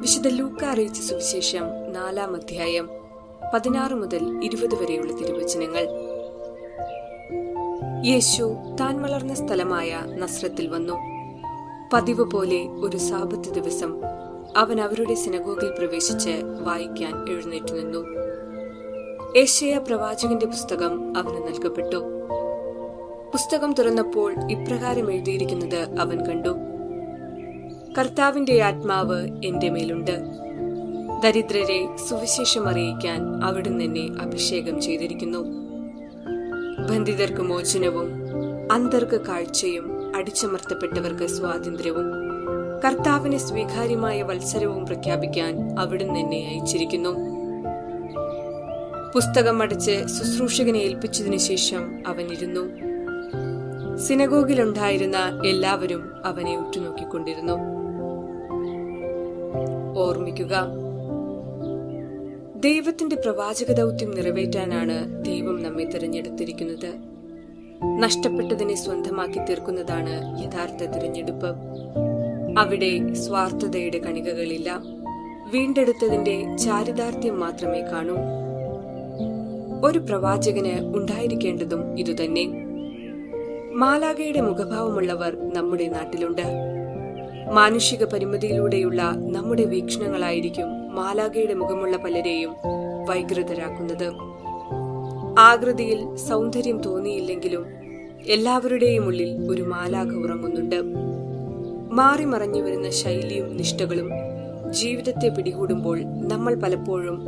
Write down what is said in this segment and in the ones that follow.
വിശുദ്ധ ലൂക്ക അറിയിച്ച സുവിശേഷം നാലാം അധ്യായം പതിനാറ് മുതൽ ഇരുപത് വരെയുള്ള തിരുവചനങ്ങൾ. യേശു താൻ വളർന്ന സ്ഥലമായ നസ്രത്തിൽ വന്നു. പതിവ് പോലെ ഒരു സാപത്ത് ദിവസം അവൻ അവരുടെ സിനഗോഗിൽ പ്രവേശിച്ച് വായിക്കാൻ എഴുന്നേറ്റു നിന്നു. ഏഷ്യ പ്രവാചകന്റെ പുസ്തകം അവന് നൽകപ്പെട്ടു. പുസ്തകം തുറന്നപ്പോൾ ഇപ്രകാരം എഴുതിയിരിക്കുന്നത് അവൻ കണ്ടു. കർത്താവിന്റെ ആത്മാവ് എന്റെ മേലുണ്ട്. ദരിദ്രരെ സുവിശേഷം അറിയിക്കാൻ അവിടുന്ന് എന്നെ അഭിഷേകം ചെയ്തിരിക്കുന്നു. ബന്ധിതർക്ക് മോചനവും അന്തർക്ക് കാഴ്ചയും അടിച്ചമർത്തപ്പെട്ടവർക്ക് സ്വാതന്ത്ര്യവും കർത്താവിന് സ്വീകാര്യമായ വത്സരവും പ്രഖ്യാപിക്കാൻ അവിടുന്ന് എന്നെ അയച്ചിരിക്കുന്നു. പുസ്തകം അടച്ച് ശുശ്രൂഷകനെ ഏൽപ്പിച്ചതിനു ശേഷം അവൻ ഇരുന്നു. സിനഗോഗിലുണ്ടായിരുന്ന എല്ലാവരും അവനെ ഉറ്റുനോക്കിക്കൊണ്ടിരുന്നു. ഓർമ്മിക്കുക. ദൈവത്തിന്റെ പ്രവാചക ദൗത്യം നിറവേറ്റാനാണ് ദൈവം നമ്മെ തിരഞ്ഞെടുത്തിരിക്കുന്നത്. നഷ്ടപ്പെട്ടതിനെ സ്വന്തമാക്കി തീർക്കുന്നതാണ് യഥാർത്ഥ തിരഞ്ഞെടുപ്പ്. അവിടെ സ്വാർത്ഥതയുടെ കണികകളില്ല. വീണ്ടെടുത്തതിന്റെ ചാരിതാർത്ഥ്യം മാത്രമേ കാണൂ. ഒരു പ്രവാചകന് ഉണ്ടായിരിക്കേണ്ടതും ഇതുതന്നെ. മാലാഗയുടെ മുഖഭാവമുള്ളവർ നമ്മുടെ നാട്ടിലുണ്ട്. മാനുഷിക പരിമിതിയിലൂടെയുള്ള നമ്മുടെ വീക്ഷണങ്ങളായിരിക്കും മാലാകയുടെ മുഖമുള്ള പലരെയും വൈകൃതരാക്കുന്നത്. ആകൃതിയിൽ സൗന്ദര്യം തോന്നിയില്ലെങ്കിലും എല്ലാവരുടെയും ഉള്ളിൽ ഒരു മാലാഖ ഉറങ്ങുന്നുണ്ട്. മാറി മറഞ്ഞു വരുന്ന ശൈലിയും നിഷ്ഠകളും ജീവിതത്തെ പിടികൂടുമ്പോൾ നമ്മൾ പലപ്പോഴും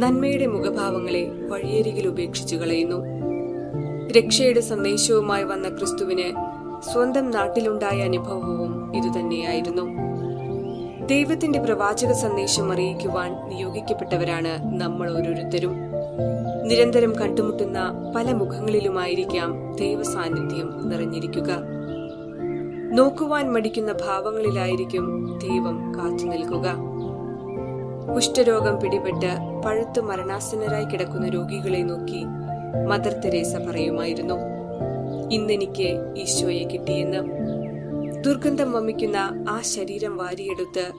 നന്മയുടെ മുഖഭാവങ്ങളെ വഴിയരികിൽ ഉപേക്ഷിച്ചു കളയുന്നു. രക്ഷയുടെ സന്ദേശവുമായി വന്ന ക്രിസ്തുവിന് സ്വന്തം നാട്ടിലുണ്ടായ അനുഭവവും ഇതുതന്നെയായിരുന്നു. ദൈവത്തിന്റെ പ്രവാചക സന്ദേശം അറിയിക്കുവാൻ നിയോഗിക്കപ്പെട്ടവരാണ് നമ്മൾ ഓരോരുത്തരും. നിരന്തരം കണ്ടുമുട്ടുന്ന പല മുഖങ്ങളിലുമായിരിക്കാം ദൈവസാന്നിധ്യം നിറഞ്ഞിരിക്കുക. നോക്കുവാൻ മടിക്കുന്ന ഭാവങ്ങളിലായിരിക്കും ദൈവം കാത്തു നിൽക്കുക. കുഷ്ഠരോഗം പിടിപെട്ട് പഴുത്തു മരണാസന്നരായി കിടക്കുന്ന രോഗികളെ നോക്കി മദർ തെരേസ പറയുമായിരുന്നു. ഇന്നെനിക്ക് ഈശോയെ കിട്ടിയെന്ന്. ദുർഗന്ധം വമിക്കുന്ന ആ ശരീരം വാരിയെടുത്ത്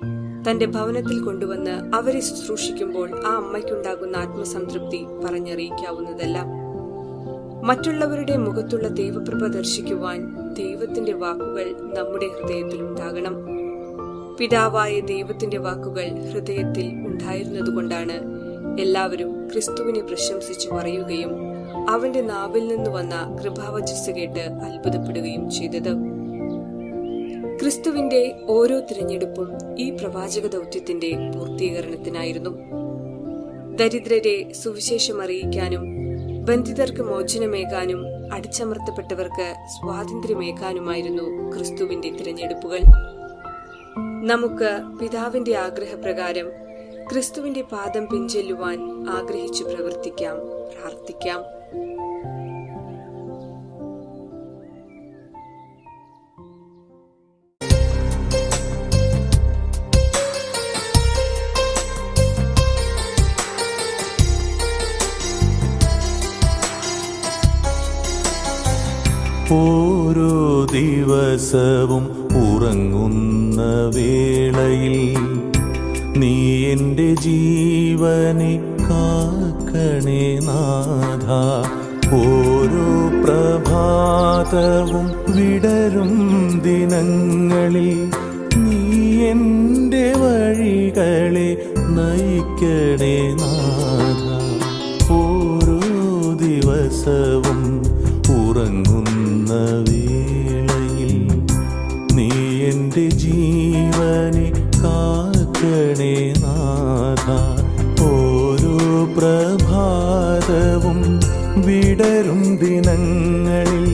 തന്റെ ഭവനത്തിൽ കൊണ്ടുവന്ന് അവരെ ശുശ്രൂഷിക്കുമ്പോൾ ആ അമ്മയ്ക്കുണ്ടാകുന്ന ആത്മസംതൃപ്തി പറഞ്ഞറിയിക്കാവുന്നതല്ല. മറ്റുള്ളവരുടെ മുഖത്തുള്ള ദൈവപ്രഭ ദർശിക്കുവാൻ ദൈവത്തിന്റെ വാക്കുകൾ നമ്മുടെ ഹൃദയത്തിൽ ഉണ്ടാകണം. പിതാവായ ദൈവത്തിന്റെ വാക്കുകൾ ഹൃദയത്തിൽ ഉണ്ടായിരുന്നതുകൊണ്ടാണ് എല്ലാവരും ക്രിസ്തുവിനെ പ്രശംസിച്ചു പറയുകയും അവന്റെ നാവിൽ നിന്ന് വന്ന കൃപാവചസ് കേട്ട് അത്ഭുതപ്പെടുകയും ചെയ്തത്. ക്രിസ്തുവിന്റെ ഓരോ തിരഞ്ഞെടുപ്പും ഈ പ്രവാചക ദൗത്യത്തിന്റെ പൂർത്തീകരണത്തിനായിരുന്നു. ദരിദ്രരെ സുവിശേഷം അറിയിക്കാനും ബന്ധിതർക്ക് മോചനമേകാനും അടിച്ചമർത്തപ്പെട്ടവർക്ക് സ്വാതന്ത്ര്യമേകാനുമായിരുന്നു ക്രിസ്തുവിന്റെ തിരഞ്ഞെടുപ്പുകൾ. നമുക്ക് പിതാവിന്റെ ആഗ്രഹപ്രകാരം ക്രിസ്തുവിന്റെ പാദം പിഞ്ചെല്ലുവാൻ ആഗ്രഹിച്ചു പ്രവർത്തിക്കാം. പ്രാർത്ഥിക്കാം. ദിവസവും ഉറങ്ങുന്ന വേളയിൽ നീ എന്റെ ജീവനെ കാക്കണേ നാഥ. ഓരോ പ്രഭാതവും വിടരും ദിനങ്ങളിൽ നീ എന്റെ വഴികളെ നയിക്കണേ നാഥ. ഓരോ ദിവസവും ഉറങ്ങുന്ന വേളയിൽ നീ എന്റെ ജീവനെ കാക്കണേ നാഥ ഓരോ പ്രഭാതവും വിടരും ദിനങ്ങളിൽ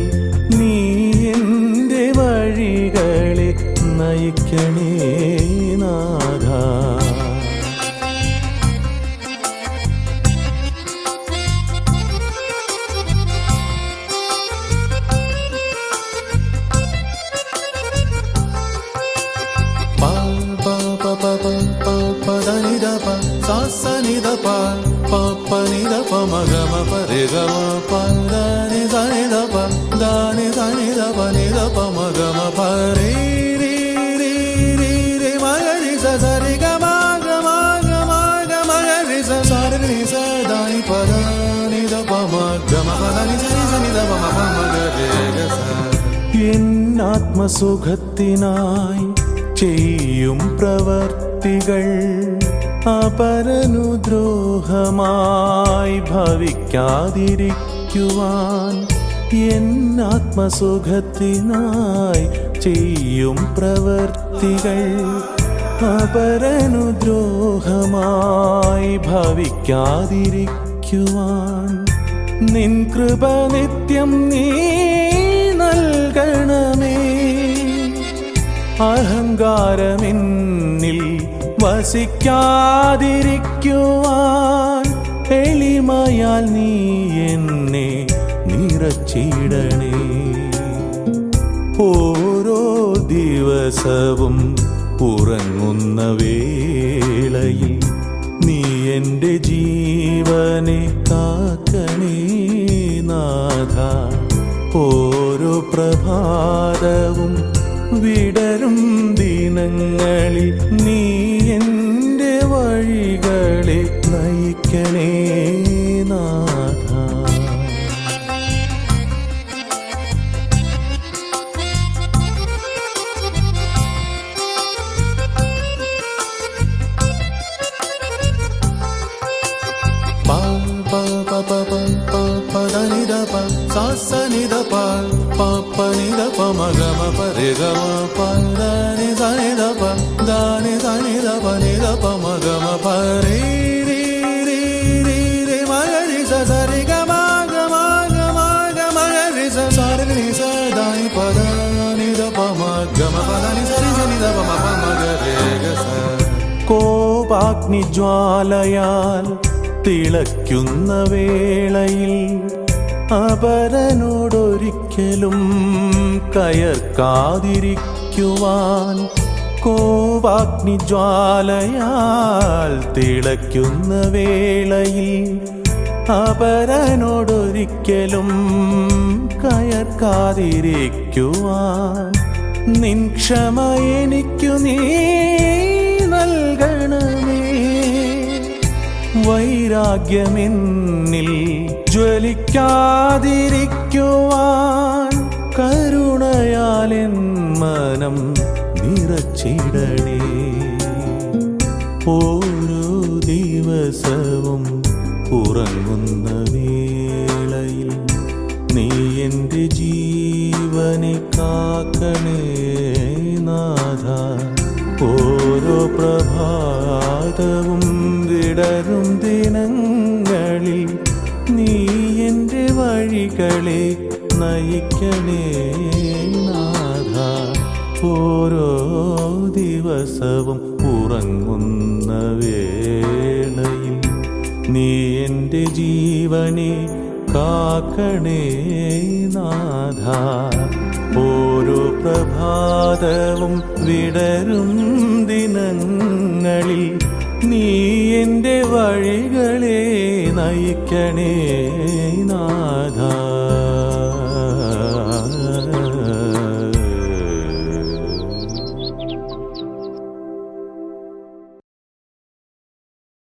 మగమ పరిగమ పందని దని దప దాని దని దప నిదప మగమ పరి మగరి సరి గమ గమ గమ గమ గరి సరి స దాని పద నిదప మగమ పదని సరి సని దప మమ మగరి గస ചെയ്യും പ്രവർത്തികൾ അപരനുദ്രോഹമായി ഭവിക്കാതിരിക്കുവാൻ എന്നാത്മസുഖത്തിനായി ചെയ്യും പ്രവർത്തികൾ. അപരനുദ്രോഹമായി ഭവിക്കാതിരിക്കുവാൻ നിൻ കൃപ നിത്യം നീ നൽകണമേ. അഹങ്കാരമെന്നിൽ വസിക്കാതിരിക്കുവാൻ എളിമയാൽ നീ എന്നെ നിറച്ചിടണേ. ഓരോ ദിവസവും ഉറങ്ങുന്ന വേളയിൽ നീ എന്റെ ജീവനെ കാക്കണേ നാഥ. ഓരോ പ്രഭാതവും വിടരും ദിനങ്ങളിൽ നീ క్షణే నాథ. నిద పప్ప నిద పమగమ పరిగమ పదని దని దప దాని దని దప నిద పమగమ పరి കോപാഗ്നിജ്വാലയാൽ തിളയ്ക്കുന്ന വേളയിൽ അപരനോടൊരിക്കലും കയർക്കാതിരിക്കുവാൻ കോപാഗ്നിജ്വാലയാൽ തിളയ്ക്കുന്ന വേളയിൽ അപരനോടൊരിക്കലും കയർക്കാതിരിക്കുവാൻ നിൻ ക്ഷമ എനിക്കു നീ നൽകണമേ വൈരാഗ്യമെന്നിൽ ജ്വലിക്കാതിരിക്കുവാൻ കരുണയാലെൻ മനം നിറച്ചിടണേ. ഓരോ ദിവസവും ഉറങ്ങുന്ന വേളയിൽ നീ എന്റെ ജീവനെ കാക്കണേ നാഥ. ഓരോ പ്രഭാതവും വിടരും ദിനങ്ങളിൽ നീ എന്റെ വഴികളെ നയിക്കണേ നാഥ. ഓരോ ദിവസവും ഉറങ്ങുന്ന വേളയിൽ നീ എന്റെ ജീവനെ കാക്കണേ നാഥ. ഓരോ പ്രഭാതവും വിടരും ദിനങ്ങളിൽ നീ എന്റെ വഴികളെ നയിക്കണേ നാഥ.